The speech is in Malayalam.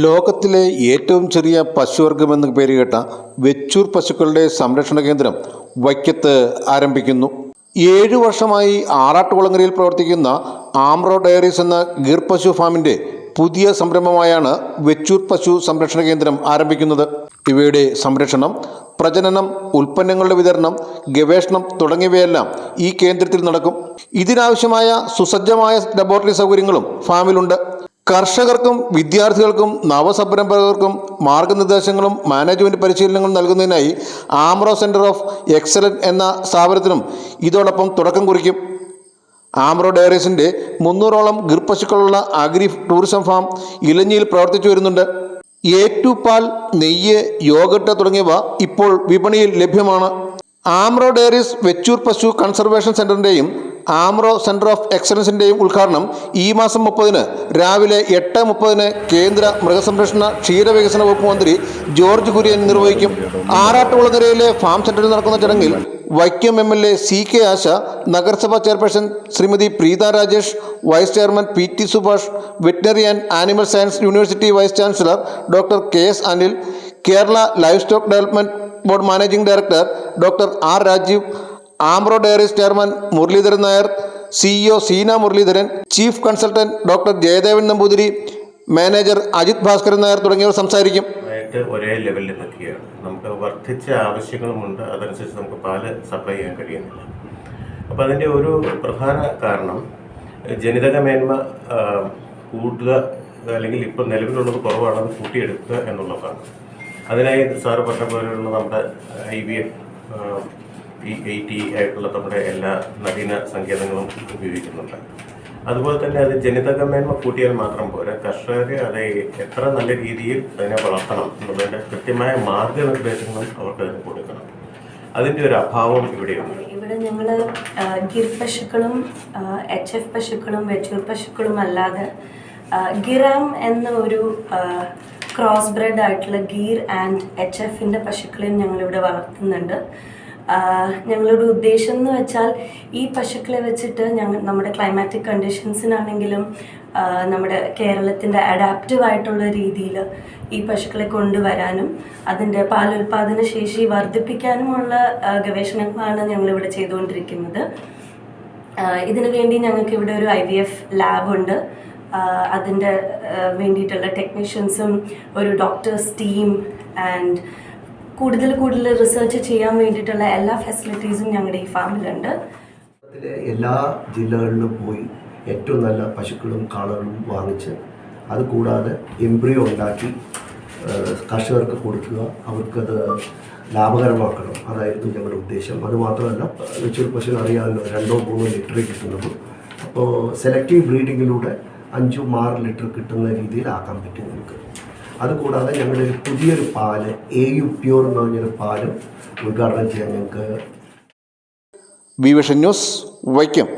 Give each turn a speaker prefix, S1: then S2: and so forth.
S1: ലോകത്തിലെ ഏറ്റവും ചെറിയ പശുവർഗമെന്ന് പേരുകേട്ട വെച്ചൂർ പശുക്കളുടെ സംരക്ഷണ കേന്ദ്രം വൈക്കത്ത് ആരംഭിക്കുന്നു. ഏഴു വർഷമായി ആറാട്ടുകുളങ്ങരയിൽ പ്രവർത്തിക്കുന്ന ആംറോ ഡയറീസ് എന്ന ഗീർ പശു ഫാമിന്റെ പുതിയ സംരംഭമായാണ് വെച്ചൂർ പശു സംരക്ഷണ കേന്ദ്രം ആരംഭിക്കുന്നത്. ഇവയുടെ സംരക്ഷണം പ്രജനനം ഉൽപ്പന്നങ്ങളുടെ വിതരണം ഗവേഷണം തുടങ്ങിയവയെല്ലാം ഈ കേന്ദ്രത്തിൽ നടക്കും. ഇതിനാവശ്യമായ സുസജ്ജമായ ലബോറട്ടറി സൗകര്യങ്ങളും ഫാമിലുണ്ട്. കർഷകർക്കും വിദ്യാർത്ഥികൾക്കും നവസംരംഭകർക്കും മാർഗനിർദ്ദേശങ്ങളും മാനേജ്മെന്റ് പരിശീലനങ്ങളും നൽകുന്നതിനായി ആംറോ സെന്റർ ഓഫ് എക്സലൻസ് എന്ന സ്ഥാപനത്തിനും ഇതോടൊപ്പം തുടക്കം കുറിക്കും. ആംറോ ഡയറീസിന്റെ മുന്നൂറോളം ഗിർപശുക്കളുള്ള അഗ്രി ടൂറിസം ഫാം ഇലഞ്ഞിയിൽ പ്രവർത്തിച്ചു വരുന്നുണ്ട്. ഏറ്റുപാൽ പാൽ നെയ്യ് യോഗട്ട് തുടങ്ങിയവ ഇപ്പോൾ വിപണിയിൽ ലഭ്യമാണ്. ആംറോ ഡയറീസ് വെച്ചൂർ പശു കൺസർവേഷൻ സെന്ററിന്റെയും ആംറോ സെന്റർ ഓഫ് എക്സലൻസിന്റെയും ഉദ്ഘാടനം ഈ മാസം മുപ്പതിന് രാവിലെ എട്ട് മുപ്പതിന് കേന്ദ്ര മൃഗസംരക്ഷണ ക്ഷീരവികസന വകുപ്പ് മന്ത്രി ജോർജ് കുര്യൻ നിർവഹിക്കും. ആറാട്ടുകുളങ്ങരയിലെ ഫാം സെന്ററിൽ നടക്കുന്ന ചടങ്ങിൽ Vaikom M L A C K Asha നഗരസഭാ chairperson Shrimathi Preetha Rajesh vice chairman P T Subhash veterinary and animal science university vice chancellor doctor K S Anil Kerala livestock development board managing director doctor R Rajeev Ambro dairies chairman Muraleedharan Nair CEO Seena Muraleedharan chief consultant doctor Jayadevan Namboothiri manager Ajith Bhaskaran Nair തുടങ്ങിയവർ സംസാരിക്കും.
S2: ഒരേ ലെവലിൽ നിൽക്കുകയാണ്. നമുക്ക് വർദ്ധിച്ച ആവശ്യങ്ങളുമുണ്ട് അതനുസരിച്ച് നമുക്ക് പാൽ സപ്ലൈ ചെയ്യാൻ കഴിയുന്നില്ല. അപ്പോൾ അതിന്റെ ഒരു പ്രധാന കാരണം ജനിതക മേന്മ കൂട്ടുക അല്ലെങ്കിൽ ഇപ്പോൾ നിലവിലുള്ളത് കുറവാണ്. കൂട്ടിയെടുക്കുക എന്നുള്ളതാണ്. അതിനായി സാറ് പറഞ്ഞ പോലെയുള്ള നമ്മുടെ ഐ വി എഫ് ഈ എയ്റ്റി ആയിട്ടുള്ള നമ്മുടെ എല്ലാ നവീന സങ്കേതങ്ങളും ഉപയോഗിക്കുന്നുണ്ട്. അതുപോലെ തന്നെ അത് ജനിതക മേന്മ കൂട്ടിയാൽ മാത്രം പോരാ. കർഷകരെ അത് എത്ര നല്ല രീതിയിൽ അതിനെ വളർത്തണം എന്നുള്ളതിന്റെ കൃത്യമായ മാർഗനിർദ്ദേശങ്ങളും അവർക്ക് അതിന് കൊടുക്കണം. അതിന്റെ ഒരു അഭാവം ഇവിടെയുണ്ട്.
S3: ഇവിടെ ഞങ്ങൾ ഗിർ പശുക്കളും എച്ച് എഫ് പശുക്കളും വെച്ചൂർ പശുക്കളും അല്ലാതെ ഗിറാം എന്ന ഒരു ക്രോസ് ബ്രെഡ് ആയിട്ടുള്ള ഗീർ ആൻഡ് എച്ച് എഫിന്റെ പശുക്കളെയും ഞങ്ങളിവിടെ വളർത്തുന്നുണ്ട്. ഞങ്ങളുടെ ഉദ്ദേശം എന്ന് വെച്ചാൽ ഈ പശുക്കളെ വെച്ചിട്ട് ഞങ്ങൾ നമ്മുടെ ക്ലൈമാറ്റിക് കണ്ടീഷൻസിനാണെങ്കിലും നമ്മുടെ കേരളത്തിന്റെ അഡാപ്റ്റീവ് ആയിട്ടുള്ള രീതിയിൽ ഈ പശുക്കളെ കൊണ്ടുവരാനും അതിന്റെ പാലുൽപാദന ശേഷി വർദ്ധിപ്പിക്കാനുമുള്ള ഗവേഷണങ്ങളാണ് ഞങ്ങളിവിടെ ചെയ്തുകൊണ്ടിരിക്കുന്നത്. ഇതിനു വേണ്ടി ഞങ്ങൾക്ക് ഇവിടെ ഒരു ഐ വി എഫ് ലാബുണ്ട്. അതിന്റെ വേണ്ടിയിട്ടുള്ള ടെക്നീഷ്യൻസും ഒരു ഡോക്ടേഴ്സ് ടീം ആൻഡ് കൂടുതൽ കൂടുതൽ റിസർച്ച് ചെയ്യാൻ വേണ്ടിയിട്ടുള്ള എല്ലാ ഫെസിലിറ്റീസും ഞങ്ങളുടെ ഈ ഫാമിലുണ്ട്.
S4: എല്ലാ ജില്ലകളിലും പോയി ഏറ്റവും നല്ല പശുക്കളും കാളകളും വാങ്ങിച്ച് അത് കൂടാതെ എംബ്രിയോ ഉണ്ടാക്കി കർഷകർക്ക് കൊടുക്കുക അവർക്കത് ലാഭകരമാക്കണം. അതായിരുന്നു ഞങ്ങളുടെ ഉദ്ദേശം. അതുമാത്രമല്ല വെച്ചൂർ പശു അറിയാമല്ലോ രണ്ടോ മൂന്നോ ലിറ്റർ കിട്ടുന്നുള്ളൂ. അപ്പോൾ സെലക്റ്റീവ് ബ്രീഡിങ്ങിലൂടെ അഞ്ചും ആറ് ലിറ്റർ കിട്ടുന്ന രീതിയിലാക്കാൻ പറ്റും നമുക്ക്. അതുകൂടാതെ ഞങ്ങളുടെ ഒരു പുതിയൊരു പാൽ എ യു പ്യൂർ എന്ന് പറഞ്ഞൊരു പാലും ഉദ്ഘാടനം ചെയ്യാൻ ഞങ്ങൾക്ക്
S1: വിഷൻ ന്യൂസ് വൈക്കം.